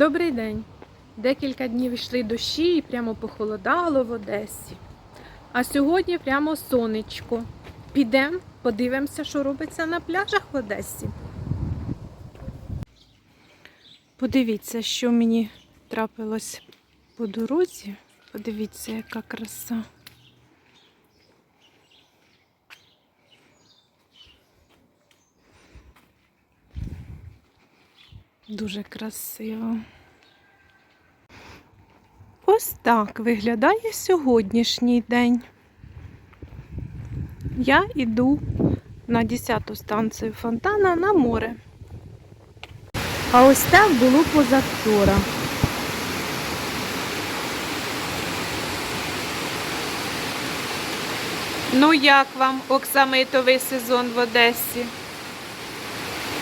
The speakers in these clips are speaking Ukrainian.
Добрий день. Декілька днів йшли дощі і прямо похолодало в Одесі. А сьогодні прямо сонечко. Підемо, подивимося, що робиться на пляжах в Одесі. Подивіться, що мені трапилось по дорозі. Подивіться, яка краса. Дуже красиво. Ось так виглядає сьогоднішній день. Я йду на 10-ту станцію фонтана на море. А ось так було позавчора. Ну, як вам оксамитовий сезон в Одесі?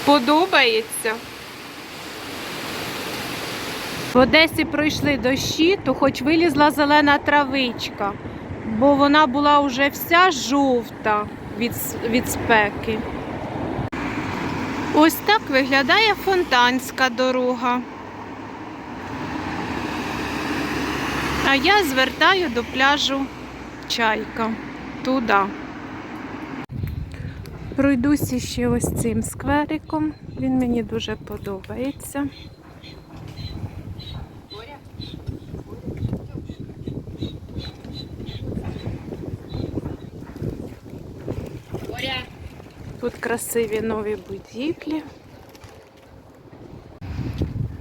Подобається? В Одесі пройшли дощі, то хоч вилізла зелена травичка, бо вона була вже вся жовта від, від спеки. Ось так виглядає фонтанська дорога. А я звертаю до пляжу Чайка. Туди. Пройдуся ще ось цим сквериком. Він мені дуже подобається. Тут красиві нові будівлі.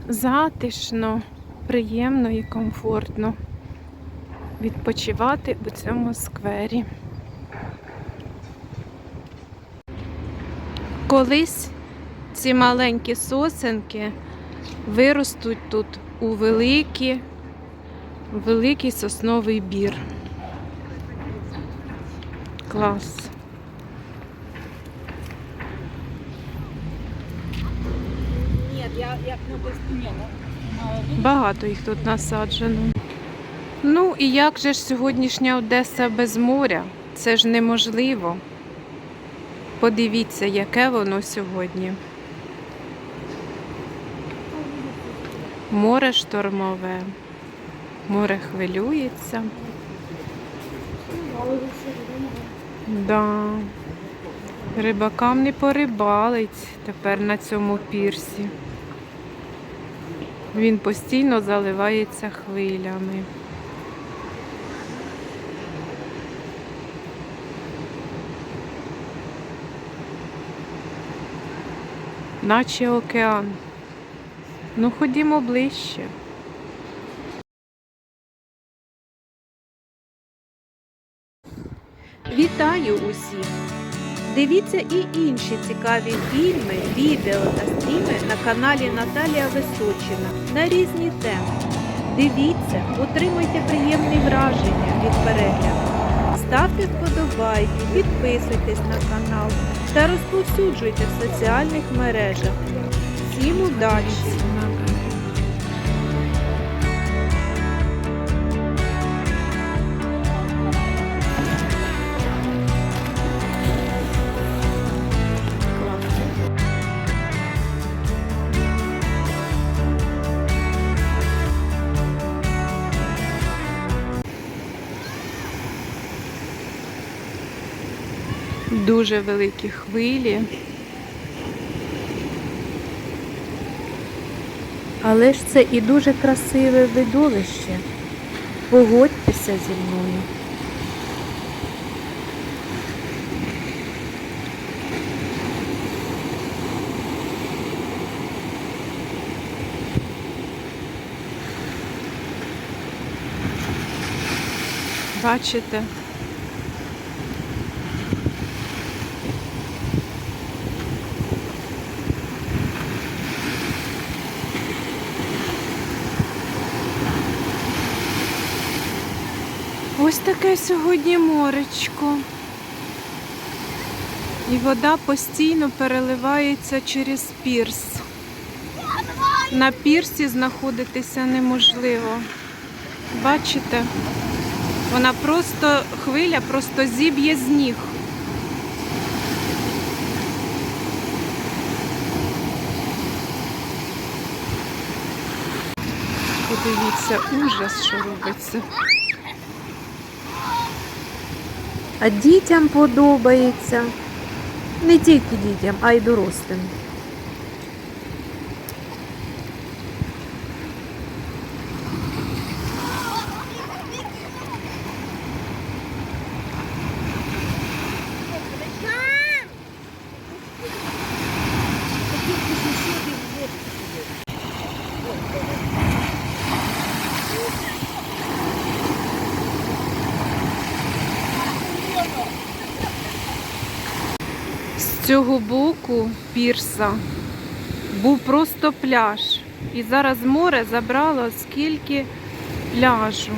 Затишно, приємно і комфортно відпочивати у цьому сквері. Колись ці маленькі сосенки виростуть тут у великі, великий сосновий бір. Клас. Нет, я як не постійно. Багато їх тут насаджено. Ну і як же ж сьогоднішня Одеса без моря? Це ж неможливо. Подивіться, яке воно сьогодні. Море штормове, море хвилюється. Да. Рибакам не порибалить тепер на цьому пірсі. Він постійно заливається хвилями. Наче океан. Ну, ходімо ближче. Вітаю усіх! Дивіться і інші цікаві фільми, відео та стріми на каналі Наталія Височина на різні теми. Дивіться, отримуйте приємні враження від перегляду. Ставте вподобайки, підписуйтесь на канал та розповсюджуйте в соціальних мережах. Всім удачі! Дуже великі хвилі. Але ж це і дуже красиве видовище. Погодьтеся зі мною. Бачите? Ось таке сьогодні моречко. І вода постійно переливається через пірс. На пірсі знаходитися неможливо. Бачите? Вона просто хвиля просто зіб'є з ніг. Подивіться, ужас, що робиться. А дітям подобається. Не тільки дітям, а й дорослим. З цього боку пірса був просто пляж. І зараз море забрало скільки пляжу.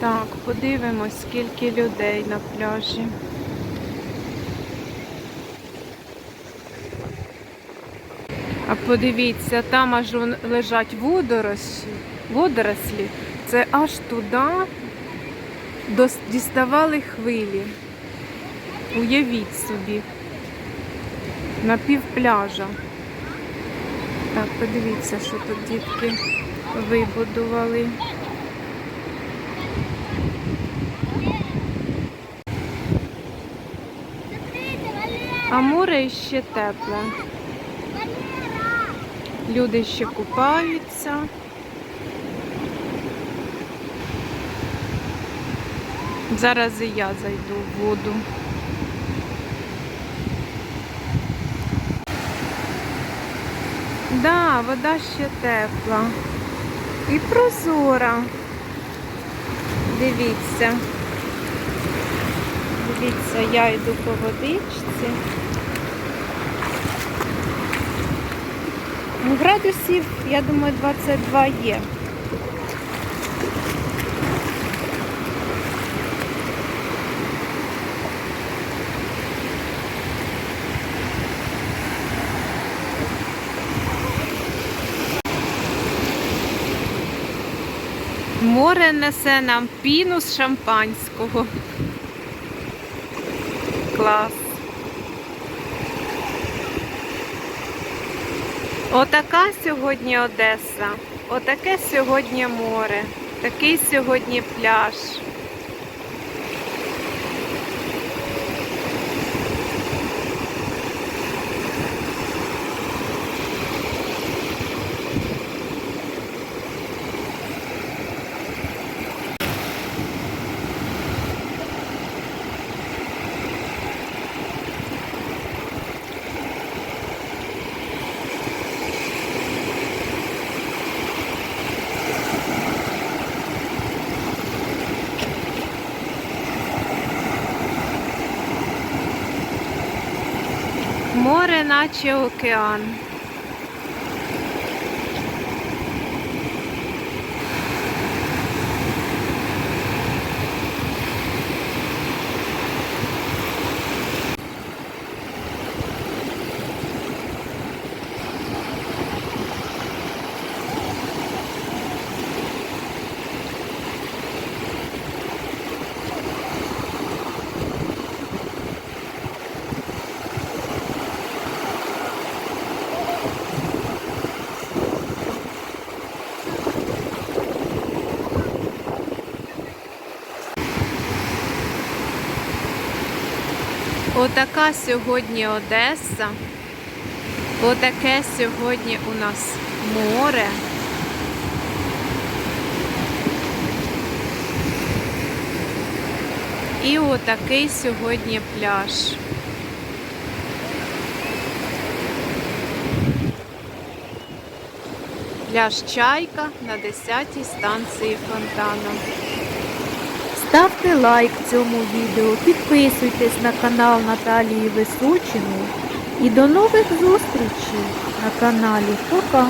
Так, подивимось, скільки людей на пляжі. А подивіться, там аж лежать водорослі. водорослі. Це аж туди діставали хвилі. Уявіть собі. На півпляжа. Так, подивіться, що тут дітки вибудували. А море ще тепле. Люди ще купаються. Зараз і я зайду в воду. Да, вода ще тепла. І прозора. Дивіться. Дивіться, я йду по водичці. Ну, Градусів, я думаю, 22 є. Море несе нам піну з шампанського. Клас. Отака сьогодні Одеса, отаке сьогодні море, такий сьогодні пляж. Море, наче океан. Отака сьогодні Одеса. Отаке сьогодні у нас море. І отакий сьогодні пляж. Пляж Чайка на 10-й станції фонтану. Ставте лайк цьому відео, підписуйтесь на канал Наталії Височиної і до нових зустрічей на каналі. Пока!